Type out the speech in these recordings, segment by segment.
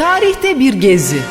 Tarihte bir gezi.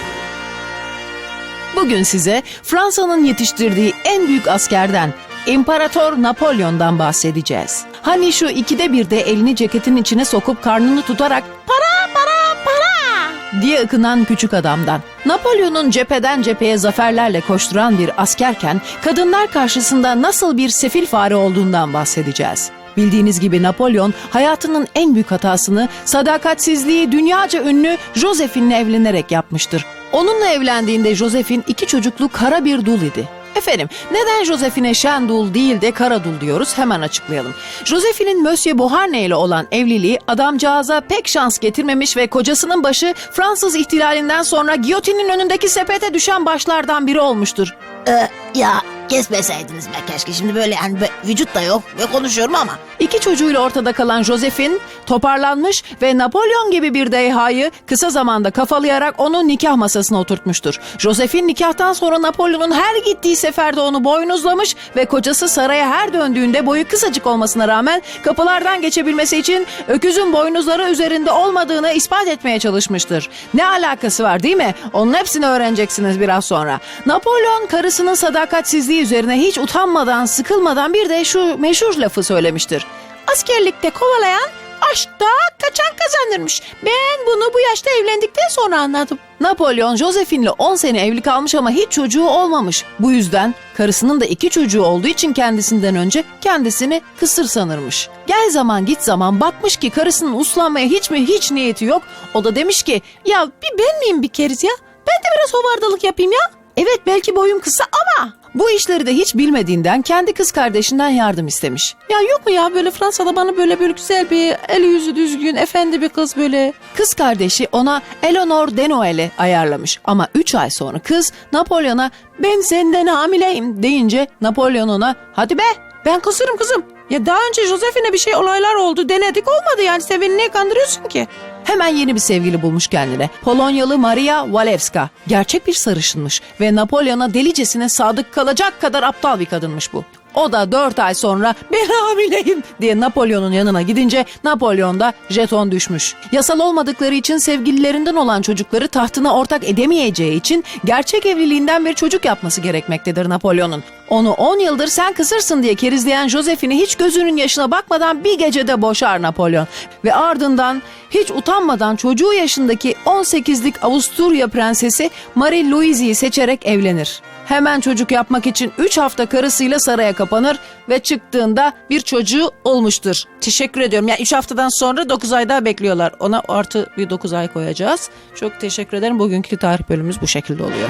Bugün size Fransa'nın yetiştirdiği en büyük askerden İmparator Napolyon'dan bahsedeceğiz. Hani şu ikide bir de elini ceketin içine sokup karnını tutarak para para para diye ıkınan küçük adamdan. Napolyon'un cepheden cepheye zaferlerle koşturan bir askerken kadınlar karşısında nasıl bir sefil fare olduğundan bahsedeceğiz. Bildiğiniz gibi Napolyon hayatının en büyük hatasını sadakatsizliği dünyaca ünlü Josephine'le evlenerek yapmıştır. Onunla evlendiğinde Josephine iki çocuklu kara bir dul idi. Efendim neden Josephine Şendul değil de Karadul diyoruz hemen açıklayalım. Josephine'in Monsieur Beauharnais ile olan evliliği adamcağıza pek şans getirmemiş ve kocasının başı Fransız ihtilalinden sonra giyotinin önündeki sepete düşen başlardan biri olmuştur. Ee, ya kesmeseydiniz be keşke. Şimdi böyle yani bö- vücut da yok ve konuşuyorum ama. İki çocuğuyla ortada kalan Josephine toparlanmış ve Napolyon gibi bir dehayı kısa zamanda kafalayarak onu nikah masasına oturtmuştur. Josephine nikahtan sonra Napolyon'un her gittiği seferde onu boynuzlamış ve kocası saraya her döndüğünde boyu kısacık olmasına rağmen kapılardan geçebilmesi için öküzün boynuzları üzerinde olmadığını ispat etmeye çalışmıştır. Ne alakası var değil mi? Onun hepsini öğreneceksiniz biraz sonra. Napolyon karısının sadakatsizliği üzerine hiç utanmadan, sıkılmadan bir de şu meşhur lafı söylemiştir. Askerlikte kovalayan aşkta kaçan kazanırmış. Ben bunu bu yaşta evlendikten sonra anladım. Napolyon Josephine'le 10 sene evli kalmış ama hiç çocuğu olmamış. Bu yüzden karısının da iki çocuğu olduğu için kendisinden önce kendisini kısır sanırmış. Gel zaman git zaman bakmış ki karısının uslanmaya hiç mi hiç niyeti yok. O da demiş ki ya bir ben miyim bir keriz ya? Ben de biraz hovardalık yapayım ya. Evet belki boyum kısa ama bu işleri de hiç bilmediğinden kendi kız kardeşinden yardım istemiş. Ya yok mu ya böyle Fransa'da bana böyle böyle güzel bir el yüzü düzgün efendi bir kız böyle. Kız kardeşi ona Eleanor Denoel'i ayarlamış ama 3 ay sonra kız Napolyon'a ben senden hamileyim deyince Napolyon ona hadi be ben kısırım kızım. Ya daha önce Josephine bir şey olaylar oldu denedik olmadı yani sen beni niye kandırıyorsun ki? Hemen yeni bir sevgili bulmuş kendine. Polonyalı Maria Walewska. Gerçek bir sarışınmış ve Napolyon'a delicesine sadık kalacak kadar aptal bir kadınmış bu. O da dört ay sonra ben hamileyim diye Napolyon'un yanına gidince Napolyon da jeton düşmüş. Yasal olmadıkları için sevgililerinden olan çocukları tahtına ortak edemeyeceği için gerçek evliliğinden bir çocuk yapması gerekmektedir Napolyon'un. Onu 10 yıldır sen kısırsın diye kerizleyen Josephine'i hiç gözünün yaşına bakmadan bir gecede boşar Napolyon. Ve ardından hiç utanmadan çocuğu yaşındaki 18'lik Avusturya prensesi Marie Louise'yi seçerek evlenir. Hemen çocuk yapmak için 3 hafta karısıyla saraya kapanır ve çıktığında bir çocuğu olmuştur. Teşekkür ediyorum. Yani 3 haftadan sonra 9 ay daha bekliyorlar. Ona artı bir 9 ay koyacağız. Çok teşekkür ederim. Bugünkü tarih bölümümüz bu şekilde oluyor.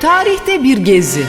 Tarihte bir gezi.